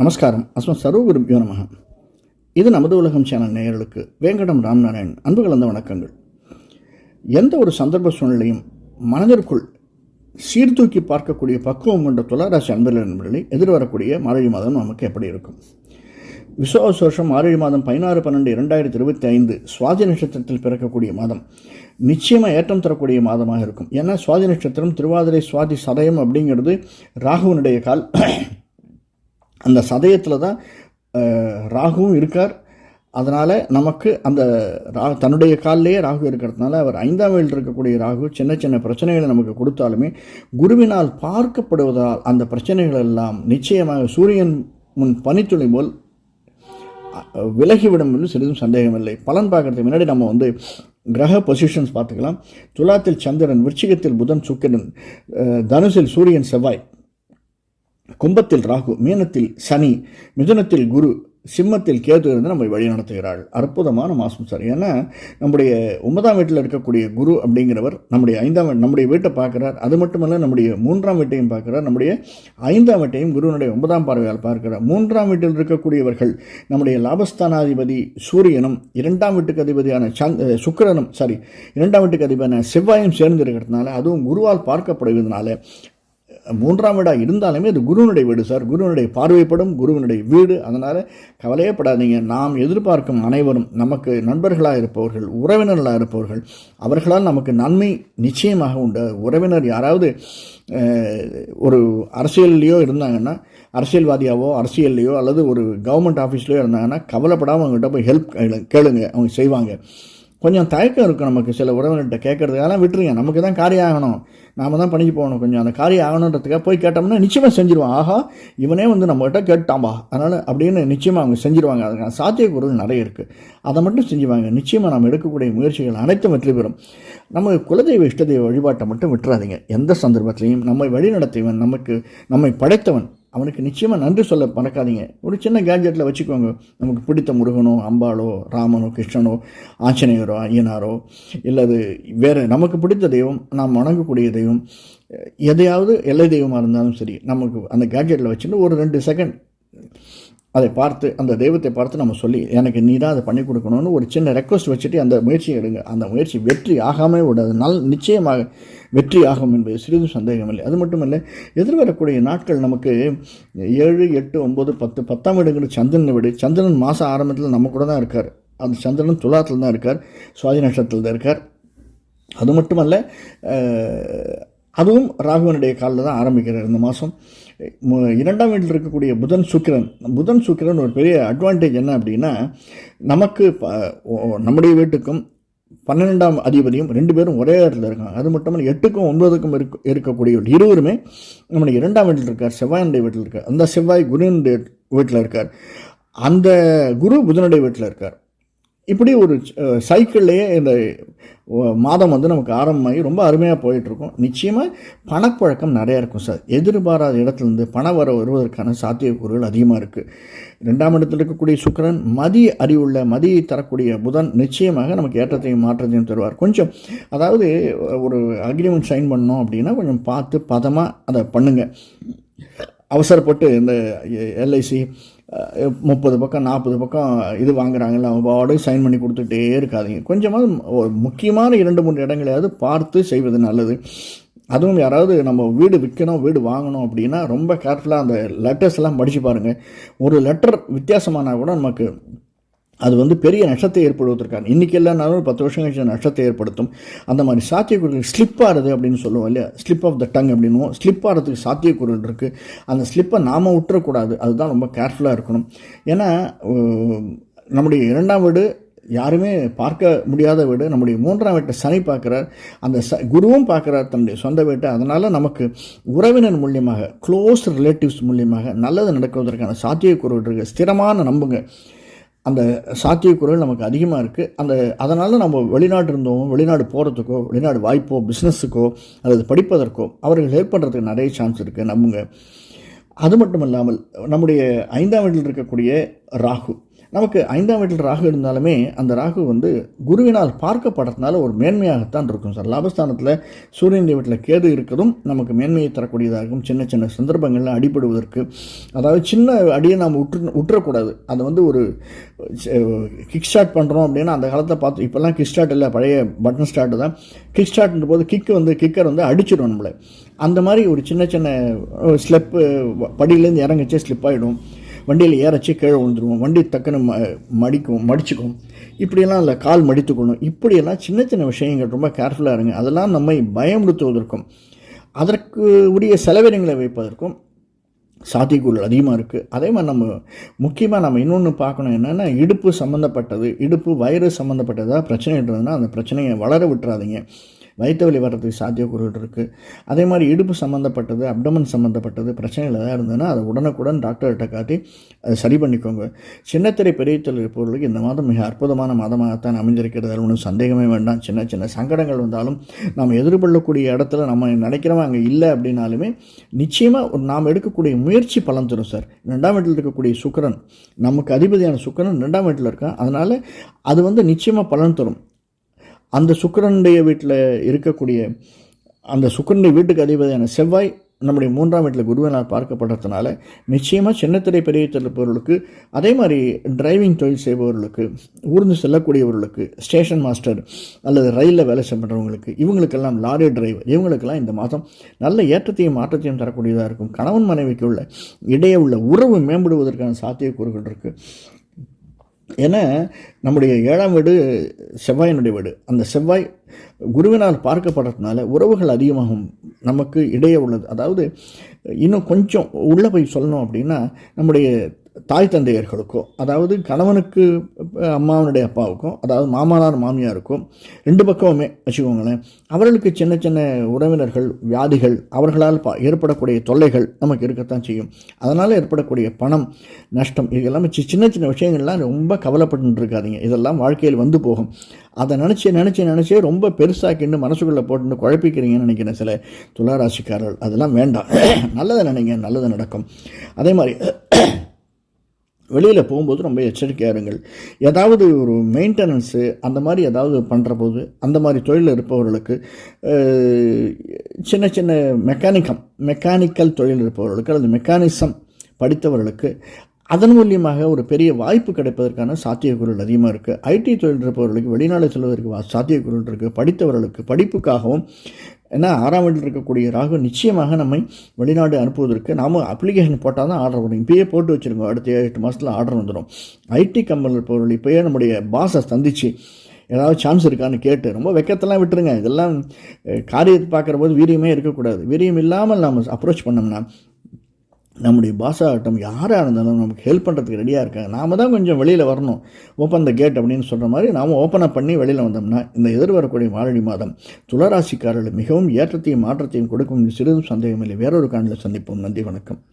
நமஸ்காரம். அஸ்மத் சர்வகுருபியோ நமக இது நமது உலகம் சேனல் நேயர்களுக்கு வேங்கடம் ராம்நாராயண் அன்பு கலந்த வணக்கங்கள். எந்த ஒரு சந்தர்ப்ப சூழ்நிலையும் மனதிற்குள் சீர்தூக்கி பார்க்கக்கூடிய பக்குவம் கொண்ட துளாராசி அன்பர்கள் நண்பர்களை எதிர்வரக்கூடிய மாரழி மாதம் நமக்கு எப்படி இருக்கும்? விசுவாச வருஷம் மாரழி மாதம் பதினாறு பன்னெண்டு இரண்டாயிரத்தி இருபத்தி ஐந்து சுவாதி நட்சத்திரத்தில் பிறக்கக்கூடிய மாதம் நிச்சயமாக ஏற்றம் தரக்கூடிய மாதமாக இருக்கும். ஏன்னா சுவாதி நட்சத்திரம் திருவாதிரை சுவாதி சதயம் அப்படிங்கிறது ராகுவனுடைய கால் அந்த சதயத்தில் தான் ராகுவும் இருக்கார். அதனால் நமக்கு அந்த ரா தன்னுடைய காலிலேயே ராகு இருக்கிறதுனால அவர் ஐந்தாம் வீட்டில் இருக்கக்கூடிய ராகு சின்ன சின்ன பிரச்சனைகளை நமக்கு கொடுத்தாலுமே குருவினால் பார்க்கப்படுவதால் அந்த பிரச்சனைகள் எல்லாம் நிச்சயமாக சூரியன் முன் பனித்துளி போல் விலகிவிடும் என்று சிறிதும் சந்தேகமில்லை. பலன் பார்க்கறதுக்கு முன்னாடி நம்ம வந்து கிரக பொசிஷன்ஸ் பார்த்துக்கலாம். துலாத்தில் சந்திரன் விருச்சிகத்தில் புதன் சுக்கிரன் தனுசில் சூரியன் செவ்வாய். கும்பத்தில் ராகு மீனத்தில் சனி மிதுனத்தில் குரு சிம்மத்தில் கேது இருந்து நம்மை வழிநடத்துகிறாள் அற்புதமான மாதம் சார். ஏன்னா நம்முடைய ஒன்பதாம் வீட்டில் இருக்கக்கூடிய குரு அப்படிங்கிறவர் நம்முடைய ஐந்தாம் நம்முடைய வீட்டை பார்க்குறார். அது மட்டுமல்ல நம்முடைய மூன்றாம் வீட்டையும் பார்க்குறார். நம்முடைய ஐந்தாம் வீட்டையும் குருவனுடைய ஒன்பதாம் பார்வையால் பார்க்கிறார். மூன்றாம் வீட்டில் இருக்கக்கூடியவர்கள் நம்முடைய லாபஸ்தானாதிபதி சூரியனும் இரண்டாம் வீட்டுக்கு அதிபதியான சந்த் சுக்கரனும் சுக்கிரனும் சாரி இரண்டாம் வீட்டுக்கு அதிபதியான செவ்வாயும் சேர்ந்து இருக்கிறதுனால அதுவும் குருவால் பார்க்கப்படுவதனால மூன்றாம் வீடாக இருந்தாலுமே அது குருவனுடைய வீடு சார். குருவனுடைய பார்வைப்படும் குருவனுடைய வீடு. அதனால் கவலையப்படாதீங்க. நாம் எதிர்பார்க்கும் அனைவரும் நமக்கு நண்பர்களாக இருப்பவர்கள் உறவினர்களாக இருப்பவர்கள் அவர்களால் நமக்கு நன்மை நிச்சயமாக உண்டு. உறவினர் யாராவது ஒரு அரசியல்லையோ இருந்தாங்கன்னா அரசியல்வாதியாவோ அரசியல்லையோ அல்லது ஒரு கவர்மெண்ட் ஆஃபீஸ்லையோ இருந்தாங்கன்னா கவலைப்படாமல் அவங்ககிட்ட போய் ஹெல்ப் கேளுங்க. அவங்க செய்வாங்க. கொஞ்சம் தயக்கம் இருக்கும் நமக்கு. சில உறவினர்கிட்ட கேட்கறது அதெல்லாம் விட்டுருங்க. நமக்கு தான் காரியம் ஆகணும் நாம தான் பண்ணிக்கு போகணும். கொஞ்சம் அந்த காரியம் ஆகணுன்றதுக்காக போய் கேட்டோம்னா நிச்சயமாக செஞ்சிருவான். ஆஹா இவனே வந்து நம்மகிட்ட கேட்டாம்பா அதனால் அப்படின்னு நிச்சயமாக அவங்க செஞ்சிருவாங்க. அதுக்கான சாத்தியக்கூறுகள் நிறைய இருக்குது அதை மட்டும் செஞ்சுவாங்க நிச்சயமாக நம்ம எடுக்கக்கூடிய முயற்சிகள் அனைத்தும் வெற்றி பெறும். நம்ம குலதெய்வ இஷ்டதெய்வ வழிபாட்டை மட்டும் விட்டுறாதீங்க. எந்த சந்தர்ப்பத்திலையும் நம்மை வழிநடத்தியவன் நமக்கு நம்மை படைத்தவன் அவனுக்கு நிச்சயமாக நன்றி சொல்ல மறக்காதீங்க. ஒரு சின்ன கேஜெட்டில் வச்சுக்கோங்க. நமக்கு பிடித்த முருகனோ அம்பாளோ ராமனோ கிருஷ்ணனோ ஆஞ்சநேயரோ ஐயனாரோ இல்லது வேறு நமக்கு பிடித்த தெய்வம் நாம் வணங்கக்கூடிய தெய்வம் எதையாவது எல்லை தெய்வமாக இருந்தாலும் சரி நமக்கு அந்த கேஜெட்டில் வச்சுட்டு ஒரு ரெண்டு செகண்ட் அதை பார்த்து அந்த தெய்வத்தை பார்த்து நம்ம சொல்லி எனக்கு நீ தான் அதை பண்ணி கொடுக்கணும்னு ஒரு சின்ன ரெக்வஸ்ட் வச்சுட்டு அந்த முயற்சியை எடுங்க. அந்த முயற்சி வெற்றி ஆகாமே விடாது நல் நிச்சயமாக வெற்றி ஆகும் என்பது சிறிதும் சந்தேகமில்லை அது மட்டும் இல்லை எதிர்வரக்கூடிய நாட்கள் நமக்கு ஏழு எட்டு ஒம்பது பத்து பத்தாம் இடங்கிற சந்திரனை விடு. சந்திரன் மாதம் ஆரம்பத்தில் நம்ம கூட தான் இருக்கார். அந்த சந்திரன் துலாத்தில் தான் இருக்கார். சுவாதி நட்சத்திரத்தில் தான் இருக்கார். அது மட்டுமல்ல அதுவும் ராகுவனுடைய காலில் தான் ஆரம்பிக்கிறார் இந்த மாதம் இரண்டாம் வீட்டில் இருக்கக்கூடிய புதன் சுக்கிரன் புதன் சுக்கிரன் ஒரு பெரிய அட்வான்டேஜ் என்ன அப்படின்னா நமக்கு ப- ஓ- நம்முடைய வீட்டுக்கும் பன்னிரெண்டாம் அதிபதியும் ரெண்டு பேரும் ஒரே இடத்துல இருக்காங்க. அது மட்டும் இல்லை எட்டுக்கும் ஒன்பதுக்கும் இருக்க இருக்கக்கூடிய இருவருமே நம்முடைய இரண்டாம் வீட்டில் இருக்கார் செவ்வாயனுடைய வீட்டில் இருக்கார். அந்த செவ்வாய் குருனுடைய வீட்டில் இருக்கார். அந்த குரு புதனுடைய வீட்டில் இருக்கார். இப்படி ஒரு சைக்கிள்லேயே இந்த மாதம் வந்து நமக்கு ஆரம்பமாகி ரொம்ப அருமையாக போயிட்டுருக்கும். நிச்சயமாக பணப்பழக்கம் நிறையா இருக்கும் சார். எதிர்பாராத இடத்துலேருந்து பண வர வருவதற்கான சாத்தியக்கூறுகள் அதிகமாக இருக்குது ரெண்டாம் இடத்தில் இருக்கக்கூடிய சுக்கரன் மதி அறிவுள்ள மதியை தரக்கூடிய புதன் நிச்சயமாக நமக்கு ஏற்றத்தையும் மாற்றத்தையும் தருவார். கொஞ்சம் அதாவது ஒரு அக்ரிமெண்ட் சைன் பண்ணோம் அப்படின்னா கொஞ்சம் பார்த்து பதமாக அதை பண்ணுங்கள் அவசரப்பட்டு இந்த எல்ஐசி முப்பது பக்கம் நாற்பது பக்கம் இது வாங்குறாங்கல்ல அவங்க பாடு சைன் பண்ணி கொடுத்துட்டே இருக்காதீங்க. கொஞ்சமாவது ஒரு முக்கியமான இரண்டு மூன்று இடங்களையாவது பார்த்து செய்வது நல்லது. அதுவும் யாராவது நம்ம வீடு விற்கணும் வீடு வாங்கணும் அப்படின்னா ரொம்ப கேர்ஃபுல்லாக அந்த லெட்டர்ஸ்லாம் படித்து பாருங்கள் ஒரு லெட்டர் வித்தியாசமானா கூட நமக்கு அது வந்து பெரிய நஷ்டத்தை ஏற்படுவதற்கான இன்றைக்கி இல்லைனாலும் பத்து வருஷம் கழிச்சு நஷ்டத்தை ஏற்படுத்தும். அந்த மாதிரி சாத்தியக்குறிகள் ஸ்லிப் ஆகுது அப்படின்னு சொல்லுவோம் இல்லையா? ஸ்லிப் ஆஃப் த டங் அப்படின்னுவோம். ஸ்லிப் ஆகிறதுக்கு சாத்தியக்குறிகள் இருக்குது அந்த ஸ்லிப்பை நாம் விட்டுறக்கூடாது. அதுதான் ரொம்ப கேர்ஃபுல்லாக இருக்கணும். ஏன்னா நம்முடைய இரண்டாம் வீடு யாருமே பார்க்க முடியாத வீடு. நம்முடைய மூன்றாம் வீட்டை சனி பார்க்குறார். அந்த ச குருவும் பார்க்குறார் தன்னுடைய சொந்த வீட்டை. அதனால் நமக்கு உறவினர் மூலியமாக க்ளோஸ் ரிலேட்டிவ்ஸ் மூலியமாக நல்லது நடக்குவதற்கான சாத்தியக்குறிகள் இருக்குது ஸ்திரமான நம்புங்க. அந்த சாத்தியக்குறைகள் நமக்கு அதிகமாக இருக்குது அந்த அதனால் நம்ம வெளிநாடு இருந்தோம் வெளிநாடு போகிறதுக்கோ வெளிநாடு வாய்ப்போ பிஸ்னஸுக்கோ அல்லது படிப்பதற்கோ அவர்கள் ஹெல்ப் பண்ணுறதுக்கு நிறைய சான்ஸ் இருக்குது நம்புங்க. அது மட்டும் இல்லாமல் நம்முடைய ஐந்தாம் வீட்டில் இருக்கக்கூடிய ராகு. நமக்கு ஐந்தாம் வீட்டில் ராகு இருந்தாலுமே அந்த ராகு வந்து குருவினால் பார்க்கப்படுறதுனால ஒரு மேன்மையாகத்தான் இருக்கும் சார். லாபஸ்தானத்தில் சூரியன் வீட்டில் கேது இருக்கிறதும் நமக்கு மேன்மையை தரக்கூடியதாகும். சின்ன சின்ன சந்தர்ப்பங்களில் அடிபடுவதற்கு. அதாவது சின்ன அடியை நாம் உற்று உற்றக்கூடாது. அதை வந்து ஒரு கிக் ஸ்டார்ட் பண்ணுறோம் அப்படின்னா அந்த காலத்தை பார்த்து இப்போல்லாம் கிக் ஸ்டார்ட் இல்லை பழைய பட்டன் ஸ்டார்ட் தான். கிக் ஸ்டார்ட்ன்ற போது கிக்கு வந்து கிக்கர் வந்து அடிச்சிடும் நம்மளை. அந்த மாதிரி ஒரு சின்ன சின்ன ஸ்லெப்பு படியிலேருந்து இறங்கிச்சே ஸ்லிப் ஆகிடும் வண்டியில் ஏறச்சி கீழே விழுந்துருவோம். வண்டி டக்குன்னு ம மடிக்கும் மடிச்சுக்கும். இப்படியெல்லாம் இல்லை கால் மடித்துக்கணும் இப்படியெல்லாம் சின்ன சின்ன விஷயங்கள் ரொம்ப கேர்ஃபுல்லாக இருங்க. அதெல்லாம் நம்மை பயமுறுத்துவதற்கும் அதற்கு உரிய செலவினங்களை வைப்பதற்கும் சாத்தியக்கூறுகள் அதிகமாக இருக்குது அதே மாதிரி நம்ம முக்கியமாக நம்ம இன்னொன்று பார்க்கணும் என்னென்னா இடுப்பு சம்மந்தப்பட்டது இடுப்பு வயிறு சம்மந்தப்பட்டதாக பிரச்சனை இருந்ததுன்னா அந்த பிரச்சனையை வளர விட்டுறாதீங்க. வயிற்று வலி வர்றதுக்கு சாத்தியக்கூறுகள் இருக்குது அதே மாதிரி இடுப்பு சம்மந்தப்பட்டது அப்டமன் சம்மந்தப்பட்டது பிரச்சனைகள் எதாவது இருந்ததுன்னா அதை உடனுக்குடன் டாக்டர்கிட்ட காட்டி அதை சரி பண்ணிக்கோங்க. சின்னத்திரை பெரியத்தல் இருப்பவர்களுக்கு இந்த மாதம் மிக அற்புதமான மாதமாகத்தான் அமைஞ்சிருக்கிறது. ஒன்றும் சந்தேகமே வேண்டாம். சின்ன சின்ன சங்கடங்கள் வந்தாலும் நாம் எதிர்கொள்ளக்கூடிய இடத்துல நம்ம நினைக்கிறவங்க அங்கே இல்லை அப்படின்னாலுமே நிச்சயமாக நாம் எடுக்கக்கூடிய முயற்சி பலன் தரும் சார். ரெண்டாம் வீட்டில் இருக்கக்கூடிய சுக்கரன் நமக்கு அதிபதியான சுக்கரன் ரெண்டாம் வீட்டில் இருக்கான். அதனால் அது வந்து நிச்சயமாக பலன் தரும். அந்த சுக்கரனுடைய வீட்டில் இருக்கக்கூடிய அந்த சுக்கரனுடைய வீட்டுக்கு அதிபதியான செவ்வாய் நம்முடைய மூன்றாம் வீட்டில் குருவனால் பார்க்கப்படுறதுனால நிச்சயமாக சின்னத்திரை பெரிய இருப்பவர்களுக்கு அதே மாதிரி டிரைவிங் தொழில் செய்பவர்களுக்கு ஊர்ந்து செல்லக்கூடியவர்களுக்கு ஸ்டேஷன் மாஸ்டர் அல்லது ரயிலில் வேலை செய்கிறவங்களுக்கு இவங்களுக்கெல்லாம் லாரி டிரைவர் இவங்களுக்கெல்லாம் இந்த மாதம் நல்ல ஏற்றத்தையும் மாற்றத்தையும் தரக்கூடியதாக இருக்கும். கணவன் மனைவிக்கு உள்ள இடையே உள்ள உறவு மேம்படுவதற்கான சாத்தியக்கூறுகள் இருக்குது ஏன்னா நம்முடைய ஏழாம் வீடு செவ்வாயினுடைய வீடு. அந்த செவ்வாய் குருவினால் பார்க்கப்படுறதுனால உறவுகள் அதிகமாகும் நமக்கு இடையே உள்ளது. அதாவது இன்னும் கொஞ்சம் உள்ளே போய் சொல்லணும் அப்படின்னா நம்முடைய தாய் தந்தையர்களுக்கோ அதாவது கணவனுக்கு அம்மாவனுடைய அப்பாவுக்கும் அதாவது மாமனார் மாமியாருக்கும் ரெண்டு பக்கமுமே வச்சுக்கோங்களேன் அவர்களுக்கு சின்ன சின்ன உறவினர்கள் வியாதிகள் அவர்களால் பா ஏற்படக்கூடிய தொல்லைகள் நமக்கு இருக்கத்தான் செய்யும். அதனால் ஏற்படக்கூடிய பணம் நஷ்டம் இது எல்லாமே சின்ன சின்ன விஷயங்கள்லாம் ரொம்ப கவலைப்பட்டு இருக்காதிங்க இதெல்லாம் வாழ்க்கையில் வந்து போகும். அதை நினச்சி நினச்சி நினச்சி ரொம்ப பெருசாக்கின்னு மனசுக்குள்ளே போட்டு குழப்பிக்கிறீங்கன்னு நினைக்கிறேன் சில துளாராசிக்காரர்கள் அதெல்லாம் வேண்டாம். நல்லதை நினைங்க நல்லது நடக்கும். அதே மாதிரி வெளியில் போகும்போது ரொம்ப எச்சரிக்கையாக இருங்கள். ஏதாவது ஒரு மெயின்டெனன்ஸு அந்த மாதிரி ஏதாவது பண்ணுற போது அந்த மாதிரி தொழில் இருப்பவர்களுக்கு சின்ன சின்ன மெக்கானிக்கம் மெக்கானிக்கல் தொழில் இருப்பவர்களுக்கு அல்லது மெக்கானிசம் படித்தவர்களுக்கு அதன் மூலியமாக ஒரு பெரிய வாய்ப்பு கிடைப்பதற்கான சாத்தியக்கூறுகள் அதிகமாக இருக்குது ஐடி தொழில் இருப்பவர்களுக்கு வெளிநாடு செல்வதற்கு சாத்தியக்கூறுகள் இருக்குது படித்தவர்களுக்கு படிப்புக்காகவும் ஏன்னா ஆறாம் வீட்டில் இருக்கக்கூடிய ராகு நிச்சயமாக நம்மை வெளிநாடு அனுப்புவதற்கு நாம் அப்ளிகேஷன் போட்டால் தான் ஆர்டர் பண்ணுவோம் இப்போயே போட்டு வச்சுருக்கோம் அடுத்த ஏழு எட்டு மாதத்தில் ஆர்டர் வந்துடும் ஐடி கம்பெனியில் இருப்பவர்கள் இப்போயே நம்முடைய பாஸை சந்தித்து ஏதாவது சான்ஸ் இருக்கான்னு கேட்டு ரொம்ப வெக்கத்தெல்லாம் விட்டுருங்க. இதெல்லாம் காரியத்தை பார்க்குற போது வீரியமே இருக்கக்கூடாது. வீரியம் இல்லாமல் நாம் அப்ரோச் பண்ணோம்னா நம்முடைய பாஷா ஆகட்டும் யாராக இருந்தாலும் நமக்கு ஹெல்ப் பண்ணுறதுக்கு ரெடியாக இருக்காங்க. நாம் தான் கொஞ்சம் வெளியில் வரணும். ஓப்பன் த கேட் அப்படின்னு சொல்கிற மாதிரி நாம் ஓப்பன் அப் பண்ணி வெளியில் வந்தோம்னா இந்த எதிர்வரக்கூடிய மாரடி மாதம் துளராசிக்காரர்கள் மிகவும் ஏற்றத்தையும் மாற்றத்தையும் கொடுக்கும். சிறிதும் சந்தேகமில்லை. வேறொரு காணில் சந்திப்போம். நன்றி வணக்கம்.